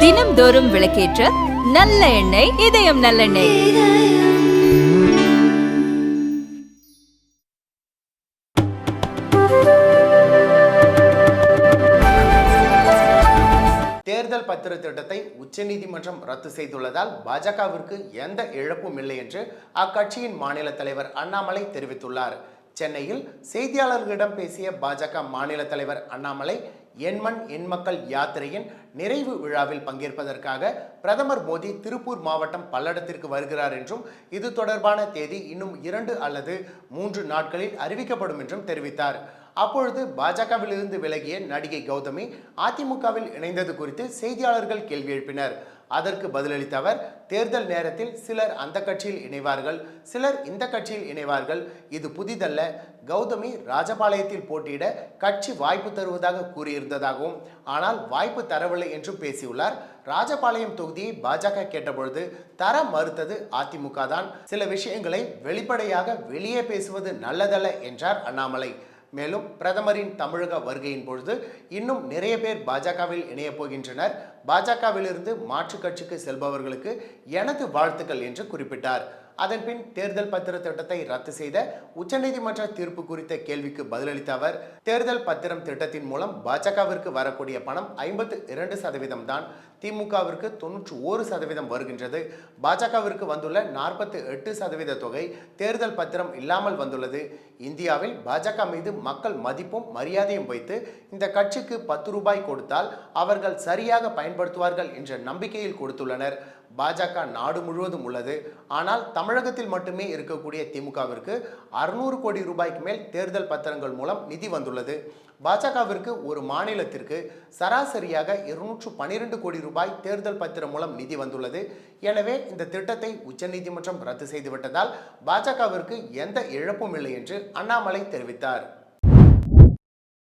தினம்தோறும் விளக்கேற்ற நல்ல எண்ணெய் இதயம் நல்லெண்ணெய் தேர்தல் பத்திர திட்டத்தை உச்சநீதிமன்றம் ரத்து செய்துள்ளதால் பாஜகவிற்கு எந்த இழப்பும் இல்லை என்று அக்கட்சியின் மாநில தலைவர் அண்ணாமலை தெரிவித்துள்ளார். சென்னையில் செய்தியாளர்களிடம் பேசிய பாஜக மாநில தலைவர் அண்ணாமலை எண்மண் எண்மக்கள் யாத்திரையின் நிறைவு விழாவில் பங்கேற்பதற்காக பிரதமர் மோடி திருப்பூர் மாவட்டம் பல்லடத்திற்கு வருகிறார் என்றும் இது தொடர்பான தேதி இன்னும் இரண்டு அல்லது மூன்று நாட்களில் அறிவிக்கப்படும் என்றும் தெரிவித்தார். அப்பொழுது பாஜகவிலிருந்து விலகிய நடிகை கௌதமி அதிமுகவில் இணைந்தது குறித்து செய்தியாளர்கள் கேள்வி எழுப்பினர். அதற்கு பதிலளித்த அவர் தேர்தல் நேரத்தில் சிலர் அந்த கட்சியில் இணைவார்கள் சிலர் இந்த கட்சியில் இணைவார்கள் இது புதிதல்ல. கௌதமி ராஜபாளையத்தில் போட்டியிட கட்சி வாய்ப்பு தருவதாக இருந்ததாகவும் ஆனால் வாய்ப்பு தரவில்லை என்றும் பேசியுள்ளார். ராஜபாளையம் தொகுதியை பாஜக கேட்டபொழுது தர மறுத்தது அதிமுக தான். சில விஷயங்களை வெளிப்படையாக வெளியே பேசுவது நல்லதல்ல என்றார் அண்ணாமலை. மேலும் பிரதமரின் தமிழக வருகையின் பொழுது இன்னும் நிறைய பேர் பாஜகவில் இணையப் போகின்றனர். பாஜகவிலிருந்து மாற்றுக் கட்சிக்கு செல்பவர்களுக்கு எனது வாழ்த்துக்கள் என்று குறிப்பிட்டார். அதன்பின் தேர்தல் பத்திர திட்டத்தை ரத்து செய்த உச்சநீதிமன்ற தீர்ப்பு குறித்த கேள்விக்கு பதிலளித்த அவர் தேர்தல் பத்திரம் திட்டத்தின் மூலம் பாஜகவிற்கு வரக்கூடிய பணம் ஐம்பத்து இரண்டு சதவீதம் தான் திமுகவிற்கு தொன்னூற்று ஒரு சதவீதம் வருகின்றது. பாஜகவிற்கு வந்துள்ள நாற்பத்தி எட்டு சதவீத தொகை தேர்தல் பத்திரம் இல்லாமல் வந்துள்ளது. இந்தியாவில் பாஜக மீது மக்கள் மதிப்பும் மரியாதையும் வைத்து இந்த கட்சிக்கு பத்து ரூபாய் கொடுத்தால் அவர்கள் சரியாக பயன்படுத்துவார்கள் என்ற நம்பிக்கையில் கொடுத்துள்ளனர். பாஜக நாடு முழுவதும் உள்ளது. ஆனால் தமிழகத்தில் மட்டுமே இருக்கக்கூடிய திமுகவிற்கு அறுநூறு கோடி ரூபாய்க்கு மேல் தேர்தல் பத்திரங்கள் மூலம் நிதி வந்துள்ளது. பாஜகவிற்கு ஒரு மாநிலத்திற்கு சராசரியாக இருநூற்று பன்னிரெண்டு கோடி ரூபாய் தேர்தல் பத்திரம் மூலம் நிதி வந்துள்ளது. எனவே இந்த திட்டத்தை உச்சநீதிமன்றம் ரத்து செய்துவிட்டதால் பாஜகவிற்கு எந்த இழப்பும் இல்லை என்று அண்ணாமலை தெரிவித்தார்.